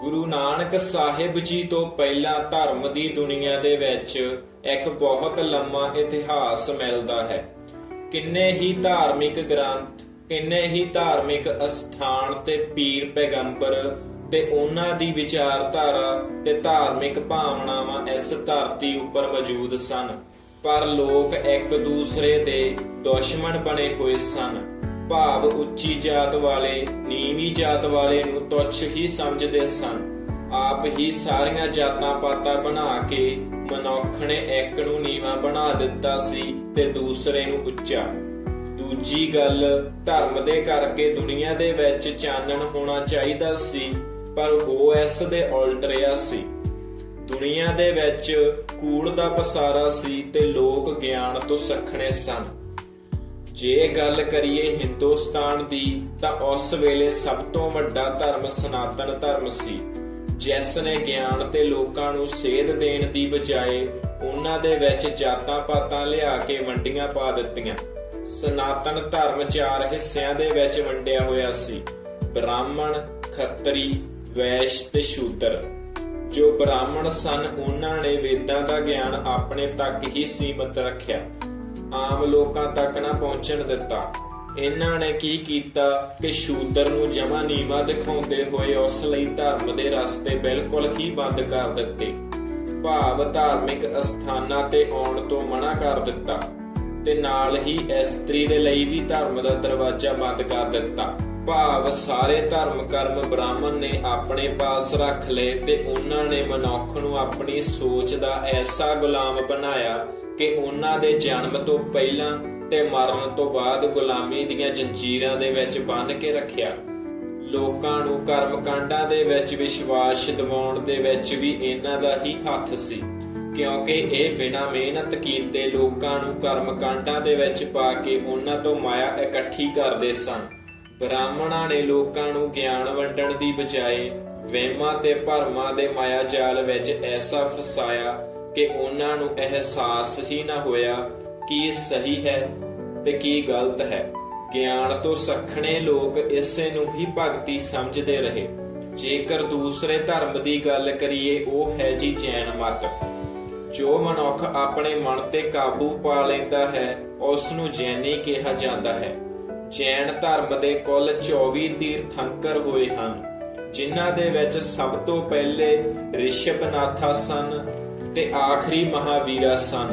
ਗੁਰੂ ਨਾਨਕ ਸਾਹਿਬ ਜੀ ਤੋਂ ਪਹਿਲਾਂ ਧਰਮ ਦੀ ਦੁਨੀਆ ਦੇ ਵਿੱਚ ਇੱਕ ਬਹੁਤ ਲੰਮਾ ਇਤਿਹਾਸ ਮਿਲਦਾ ਹੈ। ਕਿੰਨੇ ਹੀ ਧਾਰਮਿਕ ਗ੍ਰੰਥ, ਕਿੰਨੇ ਹੀ ਧਾਰਮਿਕ ਅਸਥਾਨ ਤੇ ਪੀਰ ਪੈਗੰਬਰ ਤੇ ਉਹਨਾਂ ਦੀ ਵਿਚਾਰਧਾਰਾ ਤੇ ਧਾਰਮਿਕ ਭਾਵਨਾਵਾਂ ਇਸ ਧਰਤੀ ਉੱਪਰ ਮੌਜੂਦ ਸਨ। ਪਰ ਲੋਕ ਇੱਕ ਦੂਸਰੇ ਦੇ ਦੁਸ਼ਮਣ ਬਣੇ ਹੋਏ ਸਨ। ਭਾਵ ਉੱਚੀ ਜਾਤ ਵਾਲੇ, ਨੀਵੀਂ ਜਾਤ ਵਾਲੇ ਨੂੰ ਤੁੱਛ ਹੀ ਸਮਝਦੇ ਸਨ। ਆਪ ਹੀ ਸਾਰੀਆਂ ਜਾਤਾਂ ਪਾਤਾਂ ਬਣਾ ਕੇ ਮਨੁੱਖ ਨੇ ਇੱਕ ਨੂੰ ਨੀਵਾਂ ਬਣਾ ਦਿੱਤਾ ਸੀ ਤੇ ਦੂਸਰੇ ਨੂੰ ਉੱਚਾ। ਦੂਜੀ ਗੱਲ, ਧਰਮ ਦੇ ਕਰਕੇ ਦੁਨੀਆ ਦੇ ਵਿੱਚ ਚਾਨਣ ਹੋਣਾ ਚਾਹੀਦਾ ਸੀ, ਪਰ ਉਹ ਇਸ ਦੇ ਉਲਟ ਰਿਹਾ ਸੀ। ਦੁਨੀਆ ਦੇ ਵਿੱਚ ਕੂੜ ਦਾ ਪਸਾਰਾ ਸੀ ਤੇ ਲੋਕ ਗਿਆਨ ਤੋਂ ਸਖਣੇ ਸਨ। ਜੇ ਗੱਲ ਕਰੀਏ ਹਿੰਦੁਸਤਾਨ ਦੀ, ਤਾਂ ਉਸ ਵੇਲੇ ਸਭ ਤੋਂ ਵੱਡਾ ਧਰਮ ਸਨਾਤਨ ਧਰਮ ਸੀ। ਜਿਸ ਨੇ ਗਿਆਨ ਤੇ ਲੋਕਾਂ ਨੂੰ ਸੇਧ ਦੇਣ ਦੀ ਬਜਾਏ ਉਹਨਾਂ ਦੇ ਵਿੱਚ ਜਾਤਾਂ ਪਾਤਾਂ ਲਿਆ ਕੇ ਵੰਡੀਆਂ ਪਾ ਦਿੱਤੀਆਂ। ਸਨਾਤਨ ਧਰਮ ਚਾਰ ਹਿੱਸਿਆਂ ਦੇ ਵਿੱਚ ਵੰਡਿਆ ਹੋਇਆ ਸੀ। ਬ੍ਰਾਹਮਣ, ਖੱਤਰੀ, ਵੈਸ਼ ਤੇ ਸ਼ੂਦਰ। ਜੋ ਬ੍ਰਾਹਮਣ ਸਨ, ਉਹਨਾਂ ਨੇ ਵੇਦਾਂ ਦਾ ਗਿਆਨ ਆਪਣੇ ਤੱਕ ਹੀ ਸੀਮਤ ਰੱਖਿਆ। ਆਮ ਲੋਕਾਂ ਤੱਕ ਨਾ ਪਹੁੰਚਣ ਦਿੱਤਾ। ਇਹਨਾਂ ਨੇ ਕੀ ਕੀਤਾ ਕਿ ਸ਼ੂਦਰ ਨੂੰ ਜਮਾ ਨੀਵਾ ਦਿਖਾਉਂਦੇ ਹੋਏ ਉਸ ਲਈ ਧਰਮ ਦੇ ਰਸਤੇ ਬਿਲਕੁਲ ਹੀ ਬੰਦ ਕਰ ਦਿੱਤੇ। ਭਾਵ ਧਾਰਮਿਕ ਅਸਥਾਨਾਂ ਤੇ ਆਉਣ ਤੋਂ ਮਨਾ ਕਰ ਦਿੱਤਾ ਤੇ ਨਾਲ ਹੀ ਇਸਤਰੀ ਦੇ ਲਈ ਵੀ ਧਰਮ ਦਾ ਦਰਵਾਜ਼ਾ ਬੰਦ ਕਰ ਦਿੱਤਾ। ਭਾਵ ਸਾਰੇ ਧਰਮ ਕਰਮ ਬ੍ਰਾਹਮਣ ਨੇ ਆਪਣੇ ਪਾਸ ਰੱਖ ਲਏ ਤੇ ਉਹਨਾਂ ਨੇ ਮਨੁੱਖ ਨੂੰ ਆਪਣੀ ਸੋਚ ਦਾ ਐਸਾ ਗੁਲਾਮ ਬਣਾਇਆ ਕਿ ਉਹਨਾਂ ਦੇ ਜਨਮ ਤੋਂ ਪਹਿਲਾਂ ਤੇ ਮਰਨ ਤੋਂ ਬਾਅਦ ਗੁਲਾਮੀ ਦੀਆਂ ਜੰਜੀਰਾਂ ਦੇ ਵਿੱਚ ਬੰਨ੍ਹ ਕੇ ਰੱਖਿਆ। ਲੋਕਾਂ ਨੂੰ ਕਰਮ ਕਾਂਡਾਂ ਦੇ ਵਿੱਚ ਵਿਸ਼ਵਾਸ ਦਿਵਾਉਣ ਦੇ ਵਿੱਚ ਵੀ ਇਹਨਾਂ ਦਾ ਹੀ ਹੱਥ ਸੀ, ਕਿਉਂਕਿ ਇਹ ਬਿਨਾਂ ਮਿਹਨਤ ਕੀਤੇ ਲੋਕਾਂ ਨੂੰ ਕਰਮ ਕਾਂਡਾਂ ਦੇ ਵਿੱਚ ਪਾ ਕੇ ਉਹਨਾਂ ਤੋਂ ਮਾਇਆ ਇਕੱਠੀ ਕਰਦੇ ਸਨ। ਬ੍ਰਾਹਮਣਾਂ ਨੇ ਲੋਕਾਂ ਨੂੰ ਗਿਆਨ ਵੰਡਣ ਦੀ ਬਜਾਏ ਵਹਿਮਾਂ ਤੇ ਭਰਮਾਂ ਦੇ ਮਾਇਆ ਜਾਲ ਵਿੱਚ ਐਸਾ ਫਸਾਇਆ ਕਿ ਉਹਨਾਂ ਨੂੰ ਅਹਿਸਾਸ ਹੀ ਨਾ ਹੋਇਆ ਕੀ ਸਹੀ ਹੈ ਤੇ ਕੀ ਗਲਤ ਹੈ। ਗਿਆਨ ਤੋਂ ਸਖਣੇ ਲੋਕ ਇਸੇ ਨੂੰ ਹੀ ਭਗਤੀ ਸਮਝਦੇ ਰਹੇ। ਜੇਕਰ ਦੂਸਰੇ ਧਰਮ ਦੀ ਗੱਲ ਕਰੀਏ, ਉਹ ਹੈ ਜੀ ਜੈਨ ਮਤ। ਜੋ ਮਨੁੱਖ ਆਪਣੇ ਮਨ ਤੇ ਕਾਬੂ ਪਾ ਲੈਂਦਾ ਹੈ, ਉਸ ਨੂੰ ਜੈਨੀ ਕਿਹਾ ਜਾਂਦਾ ਹੈ। ਜੈਨ ਧਰਮ ਦੇ ਕੁੱਲ 24 ਤੀਰਥੰਕਰ ਹੋਏ ਹਨ, ਜਿਨ੍ਹਾਂ ਦੇ ਵਿੱਚ ਸਭ ਤੋਂ ਪਹਿਲੇ ਰਿਸ਼ਭਨਾਥਾ ਸਨ ਤੇ ਆਖਰੀ ਮਹਾਵੀਰਾ ਸਨ।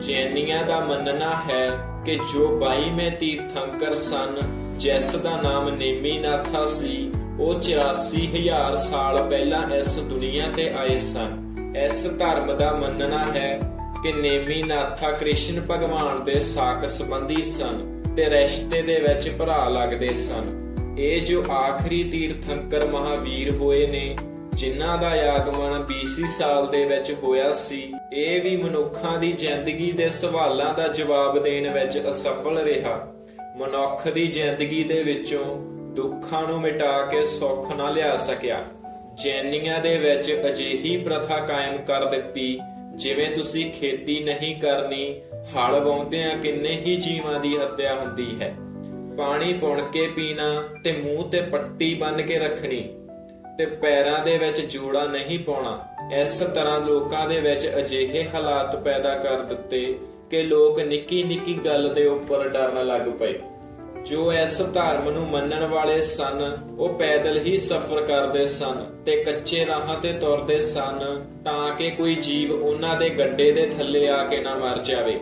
ਜੈਨੀਆਂ ਦਾ ਮੰਨਣਾ ਹੈ ਕਿ ਜੋ 22ਵੇਂ ਤੀਰਥੰਕਰ ਸਨ, ਜਿਸ ਦਾ ਨਾਮ ਨੇਮੀਨਾਥਾ ਸੀ, ਉਹ 84000 ਸਾਲ ਪਹਿਲਾਂ ਇਸ ਦੁਨੀਆ ਤੇ ਆਏ ਸਨ। ਇਸ ਧਰਮ ਦਾ ਮੰਨਣਾ ਹੈ ਕਿ ਨੇਮੀਨਾਥਾ ਕ੍ਰਿਸ਼ਨ ਭਗਵਾਨ ਦੇ ਸਾਕ ਸੰਬੰਧੀ ਸਨ। ਤੇ ਰਿਸ਼ਤੇ ਦੇ ਵਿੱਚ ਭਰਾ ਲੱਗਦੇ ਸਨ। ਇਹ ਜੋ ਆਖਰੀ ਤੀਰਥੰਕਰ ਮਹਾਵੀਰ ਹੋਏ ਨੇ, ਜਿਨ੍ਹਾਂ ਦਾ ਆਗਮਨ 20 ਸਾਲ ਦੇ ਵਿੱਚ ਹੋਇਆ ਸੀ, ਇਹ ਵੀ ਮਨੁੱਖਾਂ ਦੀ ਜ਼ਿੰਦਗੀ ਦੇ ਸਵਾਲਾਂ ਦਾ ਜਵਾਬ ਦੇਣ ਵਿੱਚ ਅਸਫਲ ਰਿਹਾ। ਮਨੁੱਖ ਦੀ ਜ਼ਿੰਦਗੀ ਦੇ ਵਿੱਚੋਂ ਦੁੱਖਾਂ ਨੂੰ ਮਿਟਾ ਕੇ ਸੁੱਖ ਨਾ ਲਿਆ ਸਕਿਆ। ਜੈਨੀਆਂ ਦੇ ਵਿੱਚ ਅਜਿਹੀ ਪ੍ਰਥਾ ਕਾਇਮ ਕਰ ਦਿੱਤੀ, ਜਿਵੇਂ ਤੁਸੀਂ ਖੇਤੀ ਨਹੀਂ ਕਰਨੀ ਹਲ ਵਾਉਂਦਿਆਂ ਕਿੰਨੇ ਹੀ ਜੀਵਾਂ ਦੀ ਹੱਤਿਆ ਹੁੰਦੀ ਹੈ। ਪਾਣੀ ਪੁਣ ਕੇ ਪੀਣਾ ਤੇ ਮੂੰਹ ਤੇ ਪੱਟੀ ਬੰਨ ਕੇ ਰੱਖਣੀ ਤੇ ਪੈਰਾਂ ਦੇ ਵਿੱਚ ਜੋੜਾ ਨਹੀਂ ਪਾਉਣਾ, ਇਸ ਤਰ੍ਹਾਂ ਲੋਕਾਂ ਦੇ ਵਿੱਚ ਅਜਿਹੇ ਹਾਲਾਤ ਪੈਦਾ ਕਰ ਦਿੱਤੇ ਕਿ ਲੋਕ ਨਿੱਕੀ ਨਿੱਕੀ ਗੱਲ ਦੇ ਉੱਪਰ ਡਰਨ ਲੱਗ ਪਏ। ਜੋ ਇਸ ਧਰਮ ਨੂੰ ਮੰਨਣ ਵਾਲੇ ਸਨ, ਉਹ ਪੈਦਲ ਹੀ ਸਫ਼ਰ ਕਰਦੇ ਸਨ ਤੇ ਕੱਚੇ ਰਾਹਾਂ ਤੇ ਤੁਰਦੇ ਸਨ ਤਾਂ ਕਿ ਕੋਈ ਜੀਵ ਉਹਨਾਂ ਦੇ ਗੱਡੇ ਦੇ ਥੱਲੇ ਆ ਕੇ ਨਾ ਮਰ ਜਾਵੇ।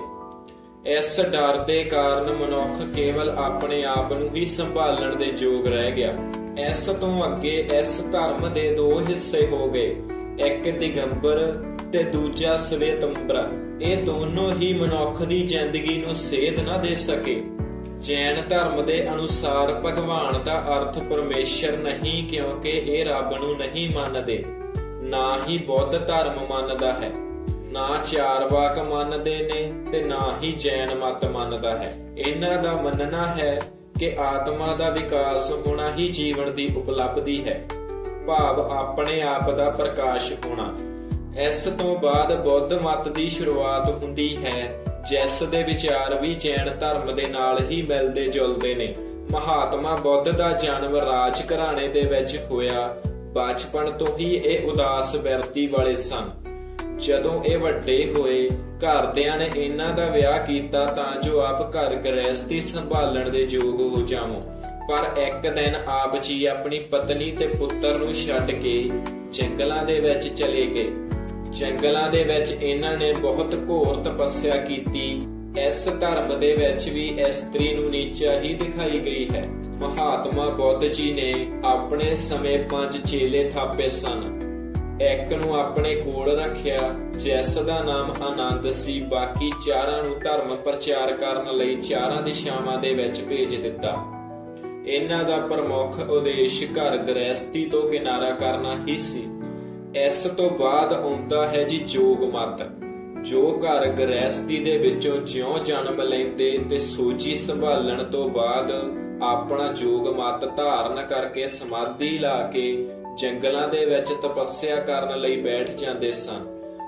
ਇਸ ਡਰ ਦੇ ਕਾਰਨ ਮਨੁੱਖ ਕੇਵਲ ਆਪਣੇ ਆਪ ਨੂੰ ਹੀ ਸੰਭਾਲਣ ਦੇ ਯੋਗ ਰਹਿ ਗਿਆ। ਇਸ ਤੋਂ ਅੱਗੇ ਇਸ ਧਰਮ ਦੇ ਦੋ ਹਿੱਸੇ ਹੋ ਗਏ, ਇੱਕ ਦਿਗੰਬਰ ਤੇ ਦੂਜਾ ਸਵੇਤੰਬਰ। ਇਹ ਦੋਨੋਂ ਹੀ ਮਨੁੱਖ ਦੀ ਜ਼ਿੰਦਗੀ ਨੂੰ ਸੇਧ ਨਾ ਦੇ ਸਕੇ। ਜੈਨ ਧਰਮ ਦੇ ਅਨੁਸਾਰ ਭਗਵਾਨ ਦਾ ਅਰਥ ਪਰਮੇਸ਼ਰ ਨਹੀਂ ਕਿਉਂਕਿ ਇਹ ਰੱਬ ਨੂੰ ਨਹੀਂ ਮੰਨਦੇ। ਨਾ ਹੀ ਬੁੱਧ ਧਰਮ ਮੰਨਦਾ ਹੈ, ਨਾ ਚਾਰ ਵਾਕ ਮੰਨਦੇ ਨੇ ਤੇ ਨਾ ਹੀ ਜੈਨ ਮਤ ਮੰਨਦਾ ਹੈ। ਇਹਨਾਂ ਦਾ ਮੰਨਣਾ ਹੈ ਕਿ ਆਤਮਾ ਦਾ ਵਿਕਾਸ ਹੋਣਾ ਹੀ ਜੀਵਨ ਦੀ ਉਪਲਬਧੀ ਹੈ। ਭਾਵ ਆਪਣੇ ਆਪ ਦਾ ਪ੍ਰਕਾਸ਼ ਹੋਣਾ। ਇਸ ਤੋਂ ਬਾਅਦ ਬੁੱਧ ਮਤ ਦੀ ਸ਼ੁਰੂਆਤ ਹੁੰਦੀ ਹੈ ਜਿਸ ਦੇ ਵਿਚਾਰ ਵੀ ਜੈਨ ਧਰਮ ਦੇ ਨਾਲ ਹੀ ਮਿਲਦੇ ਜੁਲਦੇ ਨੇ। ਮਹਾਤਮਾ ਬੁੱਧ ਦਾ ਜਨਮ ਰਾਜ ਘਰਾਣੇ ਦੇ ਵਿੱਚ ਹੋਇਆ। ਬਚਪਨ ਤੋਂ ਹੀ ਇਹ ਉਦਾਸ ਬਿਰਤੀ ਵਾਲੇ ਸਨ। ਜਦੋਂ ਇਹ ਵੱਡੇ ਹੋਏ, ਘਰਦਿਆਂ ਨੇ ਇਹਨਾਂ ਦਾ ਵਿਆਹ ਕੀਤਾ ਤਾਂ ਜੋ ਆਪ ਘਰ ਗ੍ਰਹਿਸਥੀ ਸੰਭਾਲਣ ਦੇ ਯੋਗ ਹੋ ਜਾਵੋ। ਪਰ ਇੱਕ ਦਿਨ ਆਪ ਜੀ ਆਪਣੀ ਪਤਨੀ ਤੇ ਪੁੱਤਰ ਨੂੰ ਛੱਡ ਕੇ ਜੰਗਲਾਂ ਦੇ ਵਿੱਚ ਚਲੇ ਗਏ। ਜੰਗਲਾਂ ਦੇ ਵਿੱਚ ਇਹਨਾਂ ਨੇ ਬਹੁਤ ਘੋਰ ਤਪੱਸਿਆ ਕੀਤੀ। ਇਸ ਧਰਮ ਦੇ ਵਿੱਚ ਵੀ ਇਸਤਰੀ ਨੂੰ ਨੀਚਾ ਹੀ ਦਿਖਾਈ ਗਈ ਹੈ। ਮਹਾਤਮਾ ਬੁੱਧ ਜੀ ਨੇ ਆਪਣੇ ਸਮੇਂ ਪੰਜ ਚੇਲੇ ਥਾਪੇ ਸਨ। ਇੱਕ ਨੂੰ ਆਪਣੇ ਕੋਲ ਰੱਖਿਆ, ਜਿਸ ਦਾ ਨਾਮ ਆਨੰਦ ਸੀ। ਬਾਕੀ ਚਾਰਾਂ ਨੂੰ ਧਰਮ ਪ੍ਰਚਾਰ ਕਰਨ ਲਈ ਚਾਰਾਂ ਦਿਸ਼ਾਵਾਂ ਦੇ ਵਿੱਚ ਭੇਜ ਦਿੱਤਾ। ਇਹਨਾਂ ਦਾ ਪ੍ਰਮੁੱਖ ਉਦੇਸ਼ ਘਰ ਗ੍ਰਹਿਸਥੀ ਤੋਂ ਕਿਨਾਰਾ ਕਰਨਾ ਹੀ ਸੀ। ਇਸ ਤੋਂ ਬਾਅਦ ਆਉਂਦਾ ਹੈ ਜੀ ਜੋਗ ਮਤ। ਜੋ ਘਰ ਗ੍ਰਹਿਸਤੀ ਦੇ ਵਿੱਚੋਂ ਜਿਉਂ ਜਨਮ ਲੈਂਦੇ ਤੇ ਸੋਚੀ ਸੰਭਾਲਣ ਤੋਂ ਬਾਅਦ ਆਪਣਾ ਜੋਗ ਮਤ ਧਾਰਨ ਕਰਕੇ ਸਮਾਧੀ ਲਾ ਕੇ ਜੰਗਲਾਂ ਦੇ ਵਿੱਚ ਤਪੱਸਿਆ ਕਰਨ ਲਈ ਬੈਠ ਜਾਂਦੇ ਸਨ।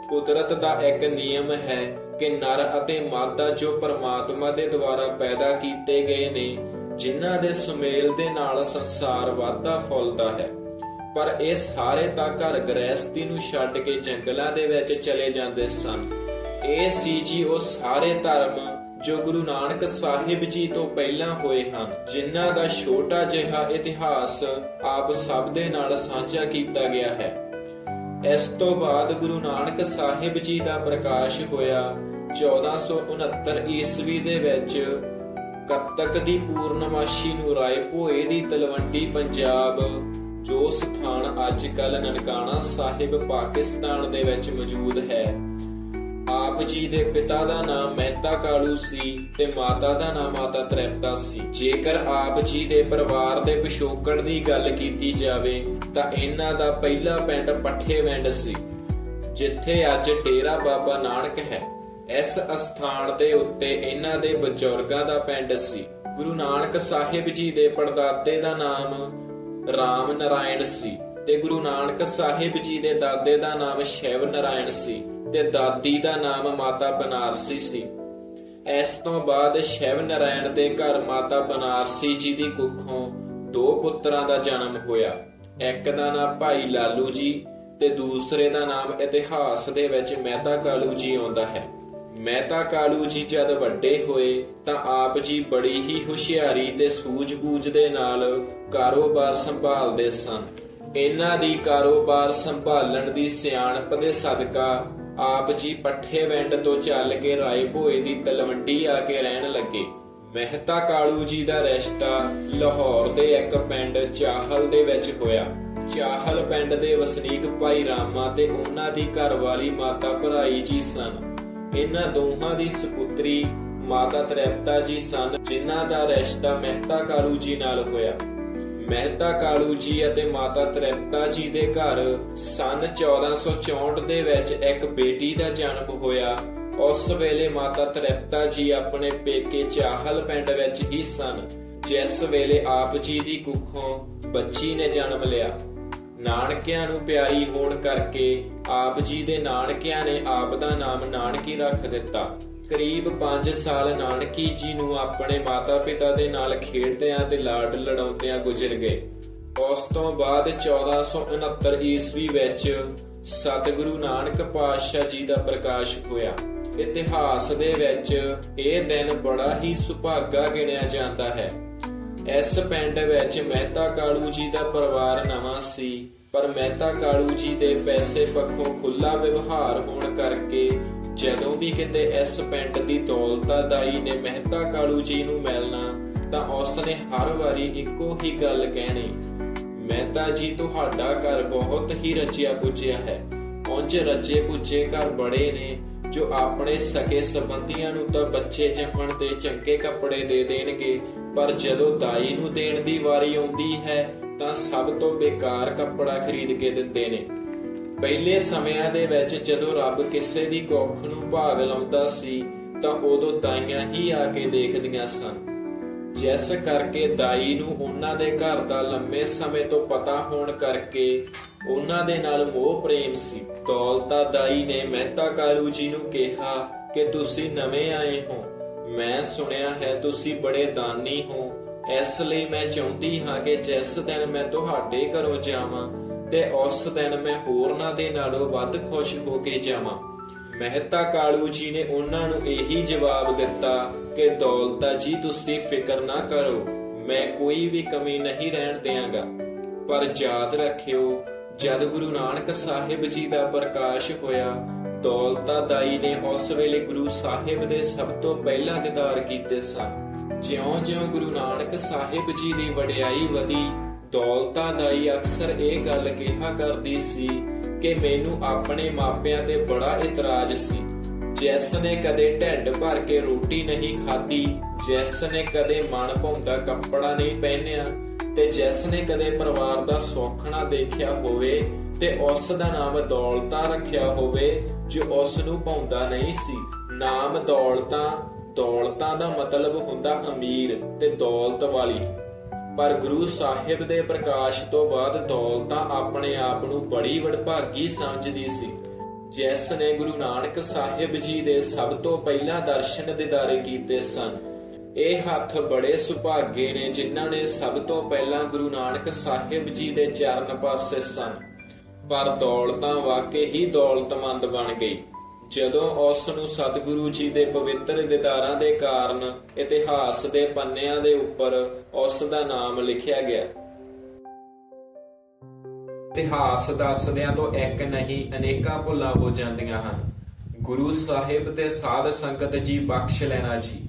ਕੁਦਰਤ ਦਾ ਇੱਕ ਨਿਯਮ ਹੈ ਕਿ ਨਰ ਅਤੇ ਮਾਦਾ ਜੋ ਪਰਮਾਤਮਾ ਦੇ ਦੁਆਰਾ ਪੈਦਾ ਕੀਤੇ ਗਏ ਨੇ, ਜਿਨ੍ਹਾਂ ਦੇ ਸੁਮੇਲ ਦੇ ਨਾਲ ਸੰਸਾਰ ਵਾਧਾ ਫੁੱਲਦਾ ਹੈ। ਪਰ ਇਹ ਸਾਰੇ ਤਾਂ ਘਰ ਗ੍ਰਹਿਸਥੀ ਨੂੰ ਛੱਡ ਕੇ ਜੰਗਲਾਂ ਦੇ ਵਿੱਚ ਚਲੇ ਜਾਂਦੇ ਸਨ। ਇਹ ਸੀ ਜੀ ਉਹ ਸਾਰੇ ਧਰਮ ਜੋ ਗੁਰੂ ਨਾਨਕ ਸਾਹਿਬ ਜੀ ਤੋਂ ਪਹਿਲਾਂ ਹੋਏ ਹਨ, ਜਿਨ੍ਹਾਂ ਦਾ ਛੋਟਾ ਜਿਹਾ ਇਤਿਹਾਸ ਆਪ ਸਭ ਦੇ ਨਾਲ ਸਾਂਝਾ ਕੀਤਾ ਗਿਆ ਹੈ। ਇਸ ਤੋਂ ਬਾਅਦ ਗੁਰੂ ਨਾਨਕ ਸਾਹਿਬ ਜੀ ਦਾ ਪ੍ਰਕਾਸ਼ ਹੋਇਆ 1469 ਈਸਵੀ ਦੇ ਵਿੱਚ। ਕੱਤਕ ਦੀ ਪੂਰਨਮਾਸ਼ੀ ਨੂੰ ਰਾਏ ਭੋਏ ਦੀ ਤਲਵੰਡੀ, ਪੰਜਾਬ ਜੋ ਸਥਾਨ ਅੱਜ ਕੱਲ ਨਨਕਾਣਾ ਸਾਹਿਬ, ਪਾਕਿਸਤਾਨ ਦੇ ਵਿੱਚ ਮੌਜੂਦ ਹੈ। ਆਪ ਜੀ ਦੇ ਪਿਤਾ ਦਾ ਨਾਮ ਮਹਿਤਾ ਕਾਲੂ ਸੀ ਤੇ ਮਾਤਾ ਦਾ ਨਾਮ ਮਾਤਾ ਤ੍ਰਿਪਤਾ ਸੀ। ਜੇਕਰ ਆਪ ਜੀ ਦੇ ਪਰਿਵਾਰ ਦੇ ਪਿਛੋਕੜ ਦੀ ਗੱਲ ਕੀਤੀ ਜਾਵੇ, ਤਾਂ ਇਹਨਾਂ ਦਾ ਪਹਿਲਾ ਪਿੰਡ ਪੱਠੇਵਿੰਡ ਸੀ, ਜਿੱਥੇ ਅੱਜ ਡੇਰਾ ਬਾਬਾ ਨਾਨਕ ਹੈ। ਇਸ ਅਸਥਾਨ ਦੇ ਉੱਤੇ ਇਹਨਾਂ ਦੇ ਬਜ਼ੁਰਗਾਂ ਦਾ ਪਿੰਡ ਸੀ। ਗੁਰੂ ਨਾਨਕ ਸਾਹਿਬ ਜੀ ਦੇ ਪੜਦਾਦੇ ਦਾ ਨਾਮ ਰਾਮ ਨਾਰਾਇਣ ਸੀ ਤੇ ਗੁਰੂ ਨਾਨਕ ਸਾਹਿਬ ਜੀ ਦੇ ਦਾਦੇ ਦਾ ਨਾਮ ਸ਼ੈਵ ਨਾਰਾਇਣ ਸੀ ਤੇ ਦਾਦੀ ਦਾ ਨਾਮ ਮਾਤਾ ਬਨਾਰਸੀ ਸੀ। ਇਸ ਤੋਂ ਬਾਅਦ ਸ਼ੈਵ ਨਾਰਾਇਣ ਦੇ ਘਰ ਮਾਤਾ ਬਨਾਰਸੀ ਜੀ ਦੀ ਕੁੱਖੋਂ ਦੋ ਪੁੱਤਰਾਂ ਦਾ ਜਨਮ ਹੋਇਆ। ਇੱਕ ਦਾ ਨਾਮ ਭਾਈ ਲਾਲੂ ਜੀ ਤੇ ਦੂਸਰੇ ਦਾ ਨਾਮ ਇਤਿਹਾਸ ਦੇ ਵਿੱਚ ਮਹਿਤਾ ਕਾਲੂ ਜੀ ਆਉਂਦਾ ਹੈ। ਮਹਿਤਾ ਕਾਲੂ ਜੀ ਜਦ ਵੱਡੇ ਹੋਏ ਤਾਂ ਆਪ ਜੀ ਬੜੀ ਹੀ ਹੁਸ਼ਿਆਰੀ ਤੇ ਸੂਝ-ਬੂਝ ਦੇ ਨਾਲ ਕਾਰੋਬਾਰ ਸੰਭਾਲਦੇ ਸਨ। ਇਹਨਾਂ ਦੀ ਕਾਰੋਬਾਰ ਸੰਭਾਲਣ ਦੀ ਸਿਆਣਪ ਦੇ ਸਦਕਾ ਆਪ ਜੀ ਪੱਠੇ ਵੈਂਡ ਤੋਂ ਚੱਲ ਕੇ ਰਾਏ ਭੋਏ ਦੀ ਤਲਵੰਡੀ ਆ ਕੇ ਰਹਿਣ ਲੱਗੇ। ਮਹਿਤਾ ਕਾਲੂ ਜੀ ਦਾ ਰਿਸ਼ਤਾ ਲਾਹੌਰ ਦੇ ਇੱਕ ਪਿੰਡ ਚਾਹਲ ਦੇ ਵਿੱਚ ਹੋਇਆ। ਚਾਹਲ ਪਿੰਡ ਦੇ ਵਸਨੀਕ ਭਾਈ ਰਾਮਾ ਤੇ ਉਹਨਾਂ ਦੀ ਘਰਵਾਲੀ ਮਾਤਾ ਭਰਾਈ ਜੀ ਸਨ। ਇਹਨਾਂ ਦੋਹਾਂ ਦੀ ਸੁਪੁੱਤਰੀ ਮਾਤਾ ਤ੍ਰਿਪਤਾ ਜੀ ਸਨ, ਜਿਨ੍ਹਾਂ ਦਾ ਰਿਸ਼ਤਾ ਮਹਿਤਾ ਕਾਲੂ ਜੀ ਨਾਲ ਹੋਇਆ। ਮਹਿਤਾ ਕਾਲੂ ਜੀ ਅਤੇ ਮਾਤਾ ਤ੍ਰਿਪਤਾ ਜੀ ਦੇ ਘਰ ਸਨ 1464 ਦੇ ਵਿੱਚ ਇੱਕ ਬੇਟੀ ਦਾ ਜਨਮ ਹੋਇਆ। ਉਸ ਵੇਲੇ ਮਾਤਾ ਤ੍ਰਿਪਤਾ ਜੀ ਆਪਣੇ ਪੇਕੇ ਚਾਹਲ ਪਿੰਡ ਵਿੱਚ ਹੀ ਸਨ, ਜਿਸ ਵੇਲੇ ਆਪ ਜੀ ਦੀ ਕੁੱਖੋਂ ਬੱਚੀ ਨੇ ਜਨਮ ਲਿਆ। ਨਾਨਕਿਆਂ ਨੂੰ ਪਿਆਰੀ ਹੋਣ ਕਰਕੇ ਆਪ ਜੀ ਦੇ ਨਾਨਕਿਆਂ ਨੇ ਆਪ ਦਾ ਨਾਮ ਨਾਨਕੀ ਰੱਖ ਦਿੱਤਾ। ਕਰੀਬ 5 ਸਾਲ ਨਾਨਕੀ ਜੀ ਨੂੰ ਆਪਣੇ ਮਾਤਾ-ਪਿਤਾ ਦੇ ਨਾਲ ਖੇਡਦਿਆਂ ਤੇ ਲਾਡ ਲੜਾਉਂਦਿਆਂ ਗੁਜ਼ਰ ਗਏ। ਉਸ ਤੋਂ ਬਾਅਦ 1469 ਈਸਵੀ ਵਿੱਚ ਸਤਿਗੁਰੂ ਨਾਨਕ ਪਾਤਸ਼ਾਹ ਜੀ ਦਾ ਪ੍ਰਕਾਸ਼ ਹੋਇਆ। ਇਤਿਹਾਸ ਦੇ ਵਿੱਚ ਇਹ ਦਿਨ ਬੜਾ ਹੀ ਸੁਭਾਗਾ ਗਿਣਿਆ ਜਾਂਦਾ ਹੈ। ਇਸ ਪਿੰਡ ਵਿੱਚ ਮਹਿਤਾ ਕਾਲੂ ਜੀ ਦਾ ਪਰਿਵਾਰ ਨਵਾਂ ਸੀ, ਪਰ ਮਹਿਤਾ ਕਾਲੂ ਜੀ ਦੇ ਪੈਸੇ ਪੱਖੋਂ ਖੁੱਲਾ ਵਿਵਹਾਰ ਹੋਣ ਕਰਕੇ ਜਦੋਂ ਵੀ ਕਿਤੇ ਇਸ ਪਿੰਡ ਦੀ ਦੌਲਤਾਦਾਈ ਨੇ ਮਹਿਤਾ ਕਾਲੂ ਜੀ ਨੂੰ ਮਿਲਣਾ, ਤਾਂ ਉਸ ਨੇ ਹਰ ਵਾਰੀ ਇੱਕੋ ਹੀ ਗੱਲ ਕਹਿਣੀ, ਮਹਿਤਾ ਜੀ, ਤੁਹਾਡਾ ਘਰ ਬਹੁਤ ਹੀ ਰਚਿਆ ਪੁੱਜਿਆ ਹੈ। ਉਂਝ ਰਚੇ ਪੁੱਜੇ ਘਰ ਬੜੇ ਨੇ, ਜੋ ਆਪਣੇ ਸਕੇ ਸੰਬੰਧੀਆਂ ਨੂੰ ਤਾਂ ਬੱਚੇ ਜੰਮਣ ਤੇ ਚੰਗੇ ਕੱਪੜੇ ਦੇ ਦੇਣਗੇ ਪਰ ਜਦੋਂ ਦਾਈ ਨੂੰ ਦੇਣ ਦੀ ਵਾਰੀ ਆਉਂਦੀ ਹੈ, ਤਾਂ ਸਭ ਤੋਂ ਬੇਕਾਰ ਕੱਪੜਾ ਖਰੀਦ ਕੇ ਦਿੰਦੇ ਨੇ। ਪਹਿਲੇ ਸਮਿਆਂ ਦੇ ਵਿੱਚ ਜਦੋਂ ਰੱਬ ਕਿਸੇ ਦੀ ਕੁੱਖ ਨੂੰ ਭਾਗ ਲਾਉਂਦਾ ਸੀ, ਤਾਂ ਉਦੋਂ ਦਾਈਆਂ ਹੀ ਆ ਕੇ ਦੇਖਦੀਆਂ ਸਨ। ਜਿਸ ਕਰਕੇ ਦਾਈ ਨੂੰ ਉਹਨਾਂ ਦੇ ਘਰ ਦਾ ਲੰਮੇ ਸਮੇਂ ਤੋਂ ਪਤਾ ਹੋਣ ਕਰਕੇ ਉਹਨਾਂ ਦੇ ਨਾਲ ਮੋਹ ਪ੍ਰੇਮ ਸੀ। ਦੌਲਤਾ ਦਾਈ ਨੇ ਮਹਿਤਾ ਕਾਲੂ ਜੀ ਨੂੰ ਕਿਹਾ ਕਿ ਤੁਸੀਂ ਨਵੇਂ ਆਏ ਹੋ। ਮੈਂ ਸੁਣਿਆ ਹੈ, ਤੁਸੀਂ ਬੜੇ ਦਾਨੀ ਹੋ। ਇਸ ਲਈ ਮੈਂ ਚਾਹੁੰਦੀ ਹਾਂ ਕਿ ਜਿਸ ਦਿਨ ਮੈਂ ਤੁਹਾਡੇ ਘਰੋਂ ਜਾਵਾਂ ਤੇ ਉਸ ਦਿਨ ਮੈਂ ਹੋਰਨਾਂ ਦੇ ਨਾਲੋਂ ਵੱਧ ਖੁਸ਼ ਹੋ ਕੇ ਜਾਵਾਂ। ਮਹਿਤਾ ਕਾਲੂ ਜੀ ਨੇ ਉਹਨਾਂ ਨੂੰ ਇਹੀ ਜਵਾਬ ਦਿੱਤਾ ਕਿ ਦੌਲਤਾ ਜੀ, ਤੁਸੀਂ ਫਿਕਰ ਨਾ ਕਰੋ, ਮੈਂ ਕੋਈ ਵੀ ਕਮੀ ਨਹੀਂ ਰਹਿਣ ਦਿਆਂਗਾ। ਪਰ ਯਾਦ ਰੱਖਿਓ, ਜਦ ਗੁਰੂ ਨਾਨਕ ਸਾਹਿਬ ਜੀ ਦਾ ਪ੍ਰਕਾਸ਼ ਹੋਇਆ ਦੌਲਤਾ ਦਾਈ ਨੇ ਉਸ ਵੇਲੇ ਗੁਰੂ ਸਾਹਿਬ ਦੇ ਸਭ ਤੋਂ ਪਹਿਲਾਂ ਦੀਦਾਰ ਕੀਤੇ ਸਨ। ਜਿਉਂ-ਜਿਉਂ ਗੁਰੂ ਨਾਨਕ ਸਾਹਿਬ ਜੀ ਦੀ ਵਡਿਆਈ ਵਧੀ, ਦੌਲਤਾ ਦਾਈ ਅਕਸਰ ਇਹ ਗੱਲ ਕਿਹਾ ਕਰਦੀ ਸੀ ਕਿ ਮੈਨੂੰ ਆਪਣੇ ਮਾਪਿਆਂ ਤੇ ਬੜਾ ਇਤਰਾਜ਼ ਸੀ। ਜਿਸ ਨੇ ਕਦੇ ਢਿੱਡ ਭਰ ਕੇ ਰੋਟੀ ਨਹੀਂ ਖਾਧੀ, ਜਿਸ ਨੇ ਕਦੇ ਮਨ ਭਾਉਂਦਾ ਕੱਪੜਾ ਨਹੀਂ ਪਹਿਨਿਆ ਤੇ ਜਿਸ ਨੇ ਕਦੇ ਪਰਿਵਾਰ ਦਾ ਸੁੱਖ ਨਾ ਦੇਖਿਆ ਹੋਵੇ ਤੇ ਉਸ ਦਾ ਨਾਮ ਦੌਲਤਾ ਰੱਖਿਆ ਹੋਵੇ, ਜੋ ਉਸ ਨੂੰ ਭਾਉਂਦਾ ਨਹੀਂ ਸੀ। ਨਾਮ ਦੌਲਤਾ ਦੌਲਤਾ ਦਾ ਮਤਲਬ ਹੁੰਦਾ ਅਮੀਰ ਤੇ ਦੌਲਤ ਵਾਲੀ। ਪਰ ਗੁਰੂ ਸਾਹਿਬ ਦੇ ਪ੍ਰਕਾਸ਼ ਤੋਂ ਬਾਅਦ ਦੌਲਤਾਂ ਆਪਣੇ ਆਪ ਨੂੰ ਬੜੀ ਵਡਭਾਗੀ ਸਮਝਦੀ ਸੀ। ਜਿਸ ਨੇ ਗੁਰੂ ਨਾਨਕ ਸਾਹਿਬ ਜੀ ਦੇ ਸਭ ਤੋਂ ਪਹਿਲਾਂ ਦਰਸ਼ਨ ਦਿਦਾਰੇ ਕੀਤੇ ਸਨ ਇਹ ਹੱਥ ਬੜੇ ਸੁਭਾਗੇ ਨੇ, ਜਿਨ੍ਹਾਂ ਨੇ ਸਭ ਤੋਂ ਪਹਿਲਾਂ ਗੁਰੂ ਨਾਨਕ ਸਾਹਿਬ ਜੀ ਦੇ ਚਰਨ ਪਰਸੇ ਸਨ। ਪਰ ਦੌਲਤਾਂ ਵਾਕਈ ਹੀ ਦੌਲਤਮੰਦ ਬਣ ਗਈ। ਜਦੋਂ ਉਸ ਨੂੰ ਸਤਿਗੁਰੂ ਜੀ ਦੇ ਪਵਿੱਤਰ ਦਿਦਾਰਾਂ ਦੇ ਕਾਰਨ ਇਤਿਹਾਸ ਦੇ ਪੰਨਿਆਂ ਦੇ ਉੱਪਰ ਉਸ ਦਾ ਨਾਮ ਲਿਖਿਆ ਗਿਆ। ਇਤਿਹਾਸ ਦੱਸਦਿਆਂ ਤੋਂ ਇੱਕ ਨਹੀਂ, ਅਨੇਕਾਂ ਭੁੱਲਾਂ ਹੋ ਜਾਂਦੀਆਂ ਹਨ। ਗੁਰੂ ਸਾਹਿਬ ਤੇ ਸਾਧ ਸੰਗਤ ਜੀ ਬਖਸ਼ ਲੈਣਾ ਜੀ।